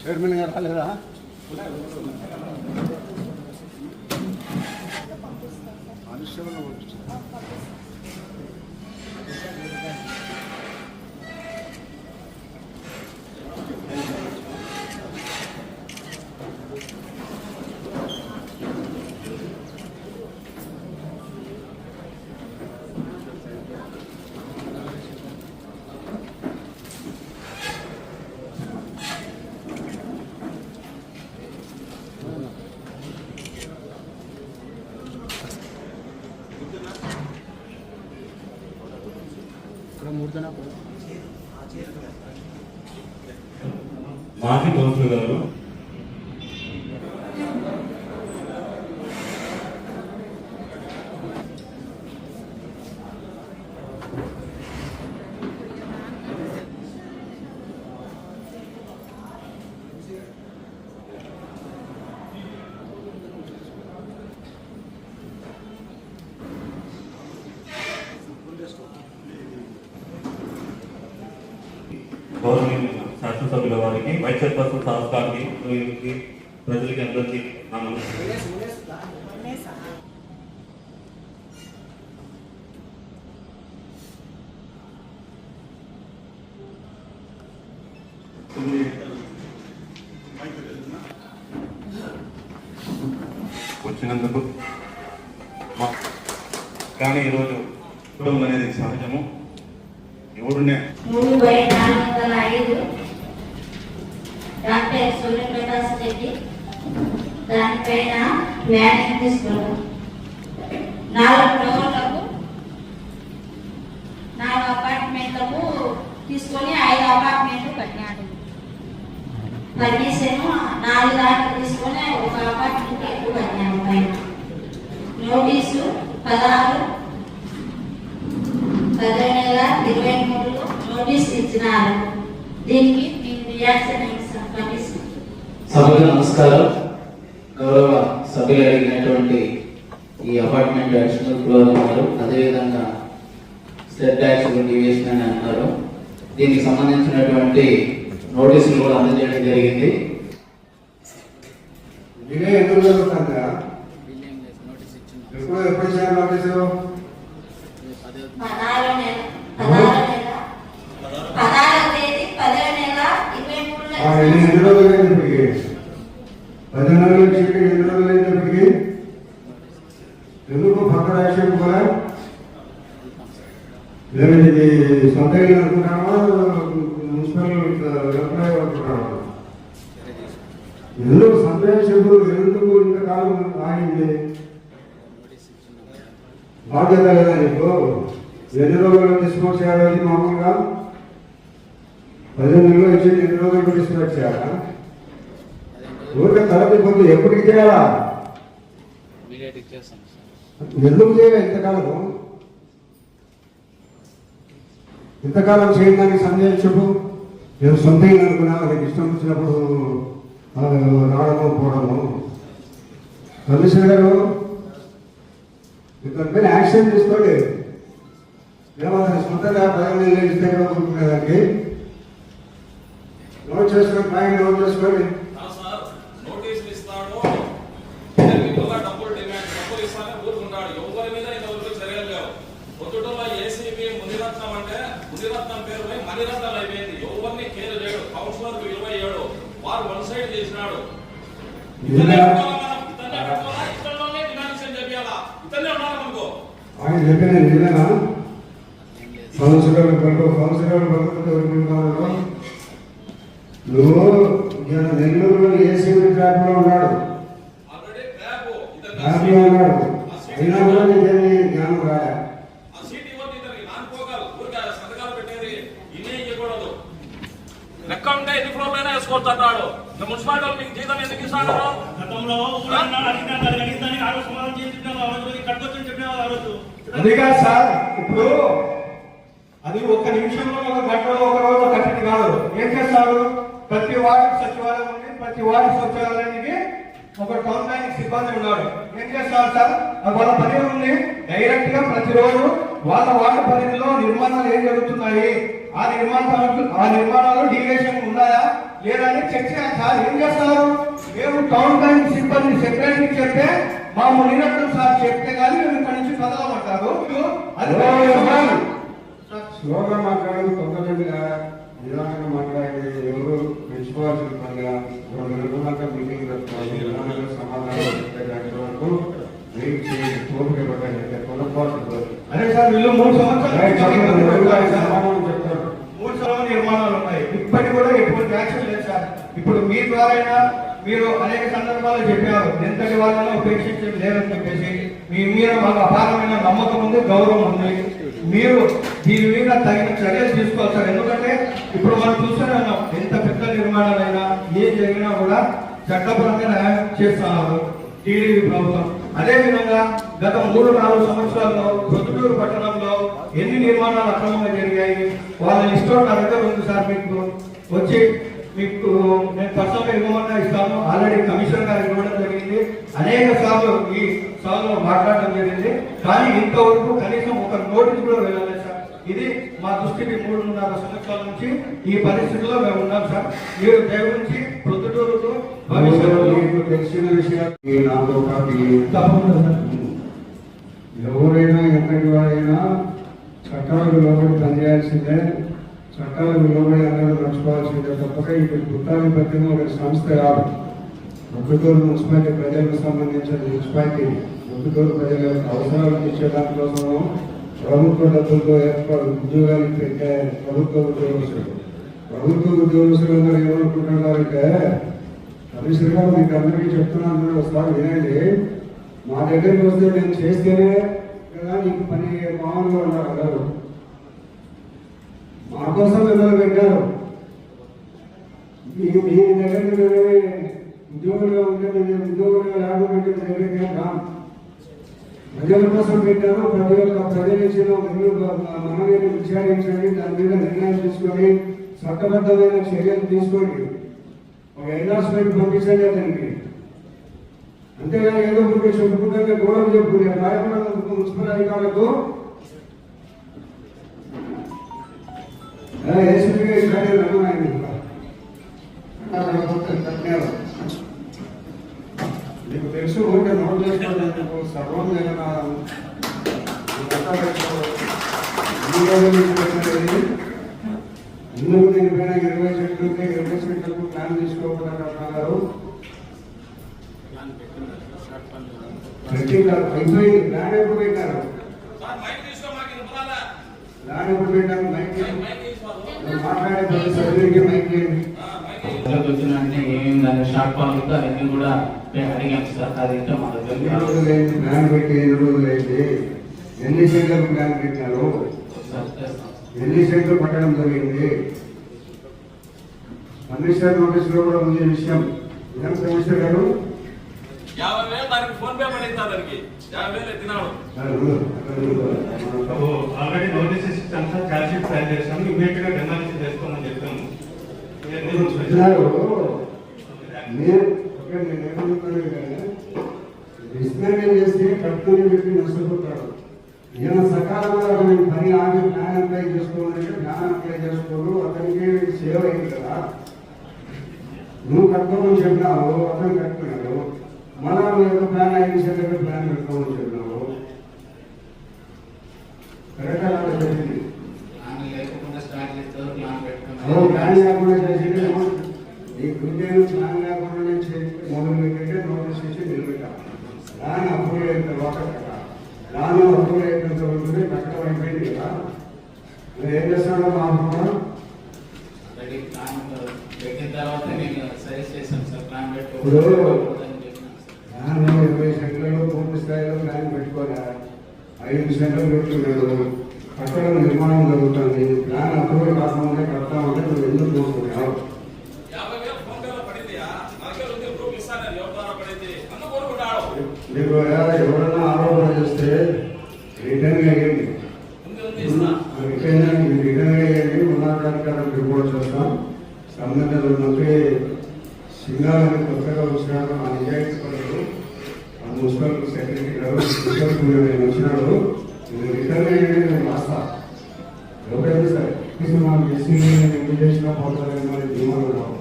Chairman గారు రాలేదా? అనుష్ఠానం పంపిస్తాను మాజీ కౌన్సిలర్ గారు శాసనసభ్యుల వారికి వైస్ చైర్పర్సన్ సంస్థానికి వీరికి, ప్రజలకి అందరికీ వచ్చినందుకు మా- కానీ ఈరోజు కుటుంబం అనేది సహజము. ఎవడునే మూడు బై నాలుగు వందల ఐదు డాక్టర్ సూర్యప్రకాశ్ రెడ్డి. దానిపైన ప్లానింగ్ తీసుకున్నాం నాలుగు ఫ్లోర్లకు నాలుగు అపార్ట్మెంట్లకు తీసుకొని ఐదు అపార్ట్మెంట్లు కట్టినాడు. పర్మిషన్ నాలుగు దాంట్లో తీసుకొని ఒక అపార్ట్మెంట్ ఎక్కువ కట్టినాము పైన. నోటీసు పదహారు పదో నెల ఇరవై మూడులో నోటీస్ ఇచ్చినారు. దీనికి మీ రియాక్షన్ సభకు నమస్కారం. గౌరవ సభ్యులు అడిగినటువంటి ఈ అపార్ట్మెంట్ అడిషనల్ ఫ్లోర్ అన్నారు అదేవిధంగా స్టెప్ ట్యాక్స్ డివియేషన్ అని అన్నారు. దీనికి సంబంధించినటువంటి నోటీసులు కూడా అందజేయడం జరిగింది. డిలే ఎందుకు జరుగుతుందా ఎప్పుడు ఎప్పుడు ఇచ్చారు నోటీసు? పదహారో నెల పదహారో నెల పదహారో తేదీ పదో నెల ఇరవై ఆ, ఎన్ని మూడులో ఎన్ని రోజులు అయింది ఇప్పటికి పది నెలలు వచ్చి ఎన్ని రోజులు అయింది ఇప్పటికి ఎందుకు పక్కన యాక్షన్ కూడా లేదు ఇది సొంత ఇల్లు అనుకుంటామా మున్సిపల్ ఎంప్లాయ్ అనుకుంటామా ఎందుకు సందేశం ఎందుకు ఇంతకాలం ఆగింది బాధ్యత లేదా నీకు ఎన్ని రోజులు డిస్పోజ్ చేయాలి మామూలుగా పదిహేను నెలలు ఇచ్చి ఎన్ని రోజులు డిస్పోజ్ చేయాలా? ఊరికే తరగతి పొద్దు ఎప్పటికి చేయాలా? ఎందుకు చేయాలి ఇంతకాలం? ఇంతకాలం చేయడానికి సందేహం చెప్పు. నేను సొంత ఇల్లు అనుకున్నా నాకు ఇష్టం వచ్చినప్పుడు రావడము పోవడము. కమిషనర్ గారు ఇక్కడ యాక్షన్ తీసుకోండి. ఏమన్నా సొంతంగా పదిహేను నెలలు ఇస్తే దానికి నోట్ చేసుకోండి పాయింట్ నోట్ ఏడు. వారు వన్ సైడ్ చేసినాడు. ఆయన చెప్పిన నిజమేనా కౌన్సిలర్ పడుకో కౌన్సిలర్ పడుకుంటే ఎవరుకుంటున్నాడు నువ్వు ఈయన నెల్లూరులో ఏసీబీ ట్రాక్లో ఉన్నాడు ఆల్రెడీ ట్రాప్ ట్రాక్లో ఉన్నాడు అయినా కూడా నీకేమి జ్ఞానం రాయా ఆ సీట్ ఇవ్వద్దు ఇతనికి నాన్ పోగాలి ఊరికే సంతకాలు పెట్టేది ఇదే ఇవ్వకూడదు లెక్క ఉంటే ఎన్ని ఫ్లోర్లు అయినా వేసుకోవచ్చు అన్నాడు మున్సిపాలిటీ వాళ్ళు మీకు జీతం ఎందుకు ఇస్తాడు గతంలో ఊరన్నా అడిగినా అది అడిగిన ఆ రోజు సమాధానం చేసి చెప్పినావు ఆ రోజు కట్టుకొచ్చని చెప్పినావు ఆ రోజు అది కాదు సార్ ఇప్పుడు అది ఒక్క నిమిషంలో ఒక గంటలో ఒక రోజు కట్టడి కాదు ఏం చేస్తారు ప్రతి వార్డు సచివాలయం ఉంది. ప్రతి వార్డు సచివాలయానికి ఒక టౌన్ ప్లానింగ్ సిబ్బంది ఉన్నాడు. ఏం చేస్తారు సార్? వాళ్ళ పని ఉంది. డైరెక్ట్గా ప్రతిరోజు వాళ్ళ వార్డు పరిధిలో నిర్మాణాలు ఏం జరుగుతున్నాయి? ఆ నిర్మాణాలు ఆ నిర్మాణాలు డీవియేషన్ ఉన్నాయా? లేదా అని చెక్ చేయాలి సార్. ఏం చేస్తారు? మేము టౌన్ ప్లానింగ్ సిబ్బంది సెక్రటరీ చెప్తే మా మునిరత్నం సార్ చెప్తే కానీ మేము ఇక్కడ నుంచి కదలమంటారు. అది స్లోగా మాట్లాడదు తొందరగా నిదానంగా మాట్లాడి ఎవరు మెచ్చుకోవాల్సిన పనిగా రెండు నెలలంతా మీటింగ్ పెట్టుకోవాలి సమాధానం వరకు వెయిట్ అదే సార్ వీళ్ళు మూడు సంవత్సరాలు చెప్తారు మూడు సంవత్సరాలు నిర్మాణాలు ఉన్నాయి ఇప్పటికి కూడా ఎటువంటి యాక్షన్ లేదు సార్ ఇప్పుడు మీ ద్వారా మీరు అనేక సందర్భాలు చెప్పారు ఎంతటి వాళ్ళని ఉపేక్షించడం లేదని చెప్పేసి మీ మీద మాకు అపారమైన నమ్మకం ఉంది గౌరవం ఉంది మీరు దీని మీద తగిన చర్యలు తీసుకోవాలి సార్. ఎందుకంటే ఇప్పుడు మనం చూస్తూనే ఉన్నాం ఎంత పెద్ద నిర్మాణాలైనా ఏం జరిగినా కూడా చట్టపరంగా న్యాయం చేస్తున్నారు టీడీపీ ప్రభుత్వం. అదేవిధంగా గత మూడు నాలుగు సంవత్సరాల్లో ప్రొద్దుటూరు పట్టణంలో ఎన్ని నిర్మాణాలు అక్రమంగా జరిగాయి? వాళ్ళ ఇష్టం నా దగ్గర ఉంది సార్ మీకు. వచ్చి మీకు నేను పర్సనల్గా ఇవ్వమన్నా ఇస్తాను. ఆల్రెడీ కమిషనర్ గారు ఇవ్వడం జరిగింది. అనేక సార్లు ఈ సభలో మాట్లాడడం జరిగింది కానీ ఇంతవరకు కనీసం ఒక నోటీస్ కూడా వెళ్ళలేదు సార్. ఇది మా దృష్టికి మూడున్నర సంవత్సరాల నుంచి ఈ పరిస్థితిలో మేము ఉన్నాం సార్. మీరు తెలిసిన విషయాలు నాతో కాపీ తప్పకుండా సార్. ఎవరైనా ఎంతటి వారైనా చట్టాలకు లోబడి పనిచేయాల్సిందే. చట్టాలకు లోబడి అందరూ నడుచుకోవాల్సిందే తప్పక. ఇప్పుడు గుత్తాధిపత్యం ఒక సంస్థ కాదు. ఒక్కతూరు మున్సిపాలిటీ ప్రజలకు సంబంధించిన మున్సిపాలిటీ. ఒక్కతూరు ప్రజల అవసరాలు తీర్చే దానికోసము ప్రభుత్వ డబ్బులతో ఏర్పాటు ఉద్యోగాలు పెట్టే ప్రభుత్వ ఉద్యోగస్తులు. ప్రభుత్వ ఉద్యోగస్తులు అందరూ ఏమనుకుంటున్నారంటే కమిషనర్ గారు మీకు అందరికీ చెప్తున్నాను ఒకసారి వినండి. మా దగ్గరికి వస్తే నేను చేస్తేనే కదా నీకు పని మామూలుగా ఉన్నారు అందరూ. మా కోసం మిమ్మల్ని పెట్టారు? మీకు మీ దగ్గర ఉద్యోగులుగా ఉంటే మేము ఉద్యోగులుగా లేకపోతే దగ్గరికి ఏం ప్రజల కోసం పెట్టారు. ప్రజల ఒక్క ప్రజల ఇచ్చిన విచారించండి. దాని మీద నిర్ణయం తీసుకొని చట్టబద్ధమైన చర్యలు తీసుకోండి. ఒక ఎన్లాస్మెంట్ పంపించండి అతనికి. అంతేగాని ఏదో ఊరికే చెప్పుకుంటే గొడవ చెప్పుకునే కార్యక్రమం మున్సిపల్ అధికారులకు. ఏసీపీ కానీ నీకు తెలుసు ఊరికే నోట్ చేసుకోవడానికి సర్వం జగన్ ఎందుకు దీనిపైన ఇరవై సెంట్లు ఇరవై సెంట్లకు ప్లాన్ తీసుకోకుండా అయిపోయింది. ప్లాన్ ఎప్పుడు ప్లాన్ ఎప్పుడు మైక్ మాట్లాడే ప్రతి సభ్యుడికి మైక్ చేయండి. ఆ, మైక్ తీసుకో. వచ్చినంటే ఏమేమి దాని షార్ట్ ఫామ్ అవన్నీ కూడా మేము అడిగాం సార్ అది ఇంకా మా ఎన్ని దగ్గర ప్లాన్ పెట్టి ఎన్ని రోజులైంది? ఎన్ని సెంట్లకు ప్లాన్ పెట్టారు ఎన్ని సెంట్లు పట్టడం జరిగింది? కమిషనర్ నోటీసులో కూడా ఉంది విషయం. ఏం కమిషనర్ గారు? యాభై వేలు దానికి ఫోన్ పే దానికి. యాభై వేలు ఎత్తినాడు. ఆల్రెడీ నోటీసెస్ ఇచ్చాం సార్ ఛార్జ్ షీట్ ఫైల్ చేసాము ఇమీడియట్గా డెమాలిషన్ చేసుకోమని చెప్పాము ఇప్పుడు చెప్పినారు మీరు ఓకే, నేను డిస్మాండిల్ చేస్తే కట్టుకుని పెట్టి నష్టపోతాడు. నేను సకాలంలో అతని పని ఆగి ప్లాన్ అప్లై చేసుకోవాలంటే ప్లాన్ అప్లై చేసుకోడు అతనికి సేవ అయింది కదా. నువ్వు కట్టుకోమని చెప్పినావు అతను కట్టుకున్నాడు మళ్ళా నువ్వు ప్లాన్ సెకండ్ ప్లాన్ పెట్టుకోమని చెప్పినావు. కరెక్ట్ అలా జరిగింది ప్లాన్ లేకుండా ప్లాన్ లేకుండా చేసింది ఈ గుండెలు ప్లాన్ లేకుండా నేను చేసి మొదలు పెట్టంటే నోటీస్ ఇచ్చి నిలబెట్టాను ప్లాన్ అప్రూవ్ అయిన తర్వాత కదా ప్లాన్ అప్రూవ్ అయిన తర్వాత కట్టడం అయిపోయింది కదా నువ్వు ఏం చేస్తాడో మా అమ్మ రెడీ ప్లాన్ పెట్టిన తర్వాత నేను సజెస్ట్ చేశాను సార్ ప్లాన్ ఇప్పుడు- పెట్టుకోవద్దని చెప్పినాను సార్ ప్లాన్ ఇరవై సెంట్లలో పూర్తి స్థాయిలో ప్లాన్ పెట్టుకోలే ఐదు సెంట్లు పెట్టుకున్నాడు కట్టడం నిర్మాణం జరుగుతుంది ప్లాన్ అప్రూవ్ కాకుండా కడతామంటే నువ్వు ఎందుకు చూసుకున్నావు యాభై వేలు ఫోన్ పేలో పడిందియా నా దగ్గర ఉంది ప్రూఫ్ ఇస్తాను నేను ఎవరి ద్వారా పడింది అన్న కోరుకుంటాడు మీకు ఎవరైనా ఆరోపణ చేస్తే రిటర్న్ వేయండి ఉంది ఉంది ఇస్తా రిటర్న్ రిటర్న్ వేయండి ఉన్నతాధికారం రిపోర్ట్ చేస్తాం సంబంధిత మంత్రి సింగాలని కొత్తగా వచ్చినాడు ఆ నిజాయితీ మున్సిపల్ సెక్రటరీ గారు మున్సిపల్ నేను వచ్చినాడు నేను రిటర్న్ అయ్యేది నేను రాస్తా. ఎవరైనా సరే మనం ఎస్సీ చేసినా పోతారేమో అని ధీమాలు ఉన్నాం.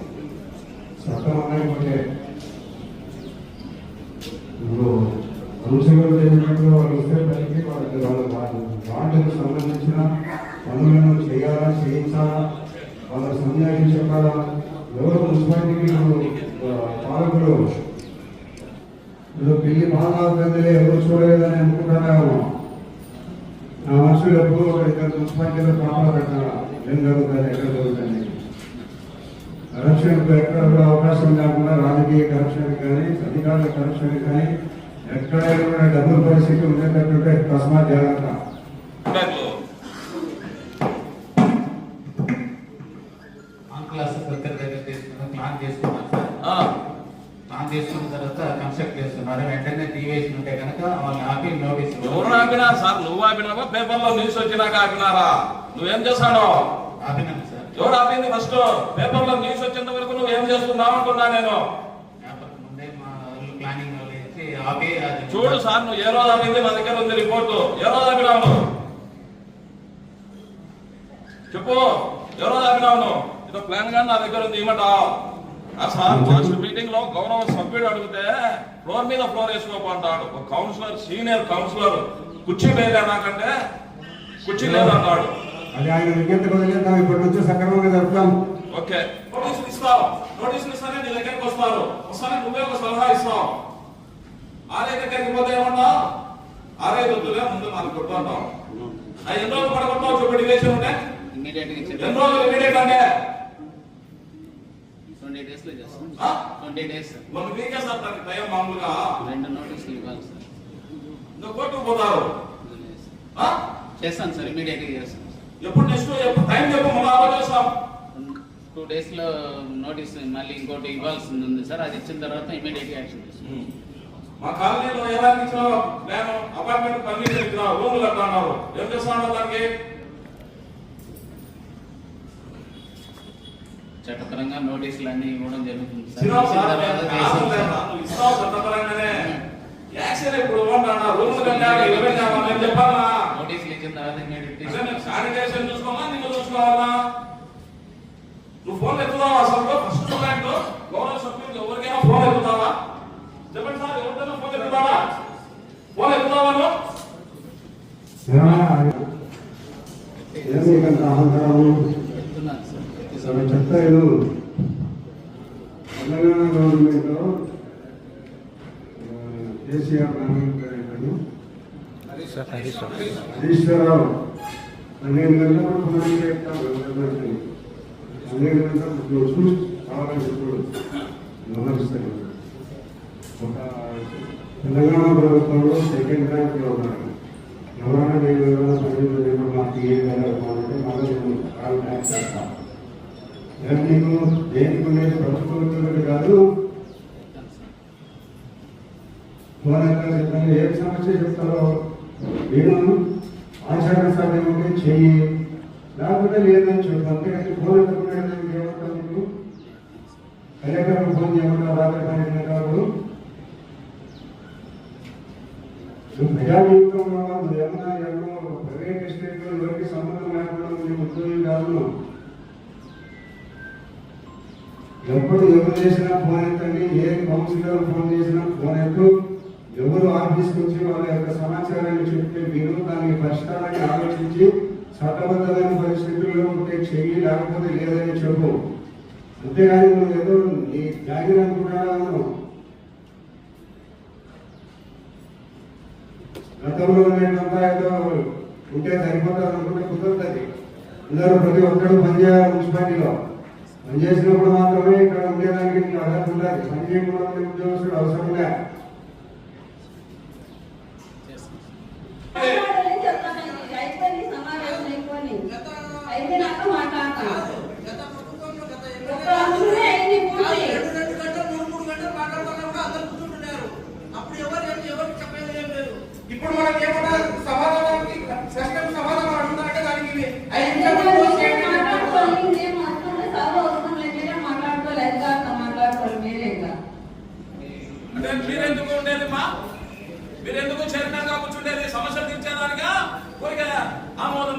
చట్టం అన్నాయిపోతే ఇప్పుడు కౌన్సిలర్ చేసినప్పుడు వాళ్ళు వస్తే పనికి వాళ్ళకి వాళ్ళ వార్డుకు సంబంధించిన పనులను చేయాలా చేయించాలా వాళ్ళ సందేహం చెప్పాలా ఎవరు మున్సిపాలిటీకి పాలకులు ఏదో పెళ్ళి బాగా ఎవరు చూడలేదని అనుకుంటారేమో నా మనుషులు ఎప్పుడు ఒక ఇద్దరు మున్సిపాలిటీలో పాపలు పెట్టాలా? ఏం జరుగుతుంది ఎక్కడ జరుగుతుంది? కరప్షన్ ఎక్కడ కూడా అవకాశం లేకుండా రాజకీయ కరప్షన్ కానీ అధికారుల కరప్షన్ కానీ ఎక్కడైనా కూడా డబ్బుల పరిస్థితి ఉండేటట్టు తస్మాత్ జాగ్రత్త బ్యాగ్లో. ఆన్ క్లాస్ దగ్గర దగ్గర తీసుకున్నాం ప్లాన్ చేసుకున్నాం సార్ ఆ, ప్లాన్ చేసుకున్న తర్వాత కన్స్ట్రక్ట్ చేస్తున్నారు. వెంటనే తీవేసి ఉంటే కనుక వాళ్ళని ఆపి నోటీస్ ఎవరు ఆపినారు సార్ నువ్వు ఆపినావా పేపర్లో న్యూస్ వచ్చినాక ఆపినారా? నువ్వేం చేశాడు? ఆపినాను సార్. ఎవరు ఆపింది ఫస్ట్ పేపర్లో న్యూస్ వచ్చేంత వరకు నువ్వు ఏం చేస్తున్నావు అంటున్నా నేను? పేపర్ ముందే మా వాళ్ళు ప్లానింగ్ వాళ్ళు ఇచ్చి ఆపి అది చూడు సార్ నువ్వు ఏ రోజు ఆపింది? నా దగ్గర ఉంది రిపోర్టు ఏ రోజు ఆపినావు నువ్వు? చెప్పు. ఏ రోజు ఆపినావు నువ్వు? ఇదో ప్లాన్గా నా దగ్గర ఉంది లాస్ట్ మీటింగ్లో గౌరవ సభ్యుడు అడిగితే ఫ్లోర్ మీద ఫ్లోర్ వేసుకోమంటాడు. ఒక కౌన్సిలర్ సీనియర్ కౌన్సిలర్ కుర్చీ లేదా నాకంటే కుర్చీ లేదన్నాడు అది ఆయన విజ్ఞప్తి వదిలేద్దాం ఇప్పటి నుంచి సక్రమంగా జరుపుతాం. ఓకే. నోటీసులు ఇస్తావు? నోటీసులు ఇస్తానే నీ దగ్గరికి వస్తారు. వస్తానే నువ్వే ఒక సలహా ఇస్తావు. ఆలయ దగ్గరికి పోతే ఏమన్నా? ఆలయ వద్దులే ముందు మనకు కొట్టుకుంటాం ఆ ఎన్ని రోజులు పడగొట్టావు? చూపడి వేసి ఉంటే. ఇమీడియట్గా ఎన్ని రోజులు ఇమీడియట్ అంటే? ట్వంటీ డేస్లో చేస్తాం? Twenty days one week sir దానికి టైం మామూలుగా? రెండు నోటీసులు ఇవ్వాలి సార్ ఇంకా కోర్టుకు పోతారు? చేస్తాను సార్ ఇమీడియట్గా చేస్తాను ఎప్పుడు నెక్స్ట్ ఎప్పుడు టైం చెప్పు మళ్ళీ ఆలోచిస్తాం టూ డేస్లో నోటీస్ మళ్ళీ ఇంకోటి ఇవ్వాల్సింది ఉంది సార్ అది ఇచ్చిన తర్వాత ఇమీడియట్ యాక్షన్ చేస్తాం మా కాలనీలో ఏదానికి ఇచ్చినావు? నేను అపార్ట్మెంట్ పర్మిషన్ ఇచ్చినావు రూములు కట్టన్నారు ఏం చేస్తున్నావు దానికి చట్టపరంగా నోటీసులు అన్ని ఇవ్వడం జరుగుతుంది సార్ ఇచ్చినావు ఇచ్చిన సార్, తర్వాత నేను వేస్తాం కాదు సార్. లేదు, నువ్వు ఇస్తావు చట్టపరంగానే. యాక్షన్ ఇప్పుడు ఇవ్వమన్నా, రూములు చెప్పాలా? నోటీసులు ఇచ్చిన తర్వాత ఇమీడియట్ అంటే నేను శానిటైజేషన్ చూసుకోవాలా, నిన్ను చూసుకోవాలా? నువ్వు ఫోన్ ఎత్తుతావా అసలు? ఫస్ట్ పాయింట్ గౌరవ సభ్యులు ఎవరికైనా ఫోన్ ఎత్తుతావా? చెప్పండి సార్ ఎవరికైనా ఫోన్ ఎత్తుతావా? ఫోన్ ఎత్తుతావా నువ్వు ఏం మీకంత అహంకారము చెప్తున్నాను చాలా సరే చెప్తాను తెలంగాణ గవర్నమెంట్ కేసీఆర్ నాయకుడు హరీశ్వరరావు పన్నెండు గంటల పన్నెండు చెప్తాను పన్నెండు గంటలకు చూసి కావాలని ఇప్పుడు విమర్శిస్తాను ఒక తెలంగాణ ప్రభుత్వంలో సెకండ్ ర్యాంక్లో ఉన్నాను ఎవరైనా నేను పన్నెండు నేను మాకు ఏ వెళ్ళాలంటే మళ్ళీ నేను కాల్ బ్యాక్ చేస్తాను నీకు దేనికి లేదు ప్రభుత్వం ఉద్యోగులు కాదు. ఫోన్ చెప్పండి ఏ సమస్య చెప్తారో నేను ఆచరణ సాధ్యం ఉంటే చెయ్యి. లేకపోతే లేదని చెప్పు. అంతేకాని ఫోన్ ఎత్తుకునే ఏమంటారు మీకు కలెక్టర్కి ఫోన్ చేయమంటారు రాత్రి పన్నెండు కాదు నువ్వు ప్రజాజీవితంలో నువ్వు ఏమన్నా ఏమో ప్రైవేట్ ఎస్టేట్లో ఎవరికి సంబంధం లేకుండా నువ్వు ఉద్యోగం కాదు నువ్వు. ఎప్పుడు ఎవరు చేసినా ఫోన్ ఎత్తండి ఏ కౌన్సిలర్ ఫోన్ చేసినా ఫోన్ ఎత్తు. ఎవరు ఆఫీస్కి వచ్చి వాళ్ళ యొక్క సమాచారాన్ని చెప్తే మీరు దానికి పరిష్కారాన్ని ఆలోచించి చట్టబద్ధమైన పరిస్థితుల్లో ఉంటే చెయ్యి లేకపోతే లేదని చెప్పు. అంతేగాని నువ్వు ఏదో నీ జాగిరి అనుకుంటాడా గతంలో ఉన్నంతా ఏదో ఉంటే సరిపోతుంది అనుకుంటే కుదరదు అందరూ ప్రతి ఒక్కరు పనిచేయాలి మున్సిపాలిటీలో. పనిచేసినప్పుడు మాత్రమే ఇక్కడ ఉండేదానికి నీకు అర్హత ఉండాలి. పని చేయకుండా ఉండే ఉద్యోగస్తుడు అవసరం లే ఇప్పుడు మనకి ఏమన్నా సమాధానానికి సమాధానం అడుగుతారంటే దానికి ఐదు ఎందుకంటే నిమిషాలు మీరే మాట్లాడుకోవాలి, నేను మాట్లాడుకుంటే చదువు అవసరం లేదు, మీరే మాట్లాడుకోవాలి, ఎంత అంత మాట్లాడుకోవాలి మీరే ఇంకా. అంటే మీరెందుకు ఉండేది మా మీరెందుకు చైర్మన్గా కూర్చుండేది సమస్యలు తీర్చేదానికా ఊరికే ఆమోదం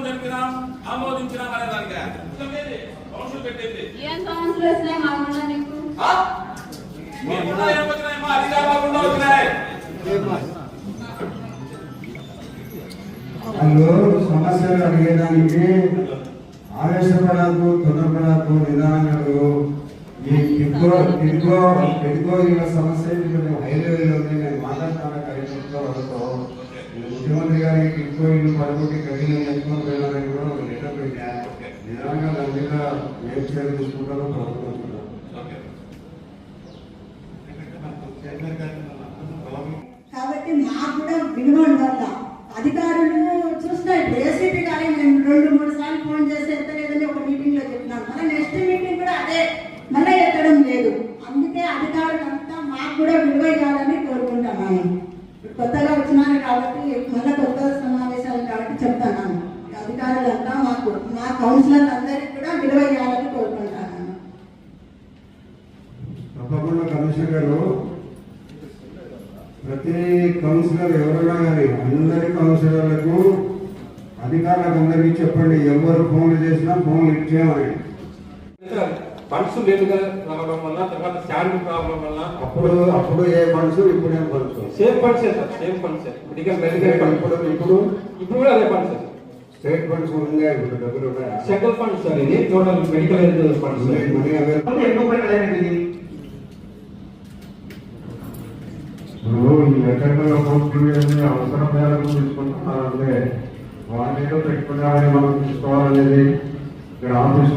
తెలిపినా ఆమోదించినా అనేదానికా చెప్పేది, కౌన్సిల్ పెట్టింది ఏం కౌన్సిలర్స్ మామూలు నీకు ఆ? మీరు కూడా ఏం వచ్చినాయి మా అధికారులు కూడా వచ్చినాయి వాళ్ళు సమస్యలు అడిగేదానికి ఆవేశపడకు తొందరపడకు నిదానకు ఈ ఇలా సమస్య ఇప్పుడు హై లెవెల్ ఉంది నేను మాట్లాడుతాను కార్యక్రమంలో వాళ్ళతో ముఖ్యమంత్రి గారికి ఎత్తుకొని వెళ్ళాలని కూడా ఒక లెటర్ పెట్టా నిదానంగా దాని మీద ఏం తీసుకుంటారో ప్రభుత్వం కాబట్టి మాకు కూడా విలువ ఉండాలి? అధికారులు చూస్తున్నా ఇప్పుడు ఏసీపీ గారి నేను రెండు మూడు సార్లు ఫోన్ చేసి ఎత్తలేదని ఒక మీటింగ్లో చెప్పినాను మళ్ళీ నెక్స్ట్ మీటింగ్ కూడా అదే మళ్ళీ ఎత్తడం లేదు అందుకే అధికారులంతా మాకు కూడా విలువ ఇవ్వాలని కోరుకుంటున్నాను కొత్తగా వచ్చినాను కాబట్టి మళ్ళీ కొత్త సమావేశాలు కాబట్టి చెప్తున్నాను అధికారులంతా మాకు మా కౌన్సిలర్ అందరికీ కూడా విలువ ఇవ్వాలని కోరుకుంటున్నాను తప్పకుండా కమిషనర్ గారు ప్రతి కౌన్సిలర్ ఎవరైనా కానీ అందరి కౌన్సిలర్లకు అధికారులకు అందరికీ చెప్పండి ఎవరు ఫోన్లు చేసినా ఫోన్లు ఇచ్చేయమని ఫండ్స్ లేటుగా రావడం వల్ల తర్వాత శాండ్ ప్రాబ్లం వల్ల అప్పుడు అప్పుడు ఏ ఫండ్స్ ఇప్పుడు ఏం ఫండ్స్? సేమ్ ఫండ్సే సార్ సేమ్ ఫండ్సే. మెడికల్ ఇప్పుడు ఇప్పుడు ఇప్పుడు? కూడా అదే ఫండ్స్. స్టేట్ ఫండ్స్ ఉన్నాయా? ఇప్పుడు డబ్బులు ఉన్నాయా? సెంట్రల్ ఫండ్స్ సార్ ఇది total medical health funds. Money available ఎందుకు పెట్టలేదు ఇప్పుడు ఈ లెక్కల్లో పోస్ట్ అవసరం మేరకు తీసుకుంటున్నారంటే వాళ్ళు ఏదో పెట్టుకున్నారని మనం చూసుకోవాలనేది ఇక్కడ ఆఫీస్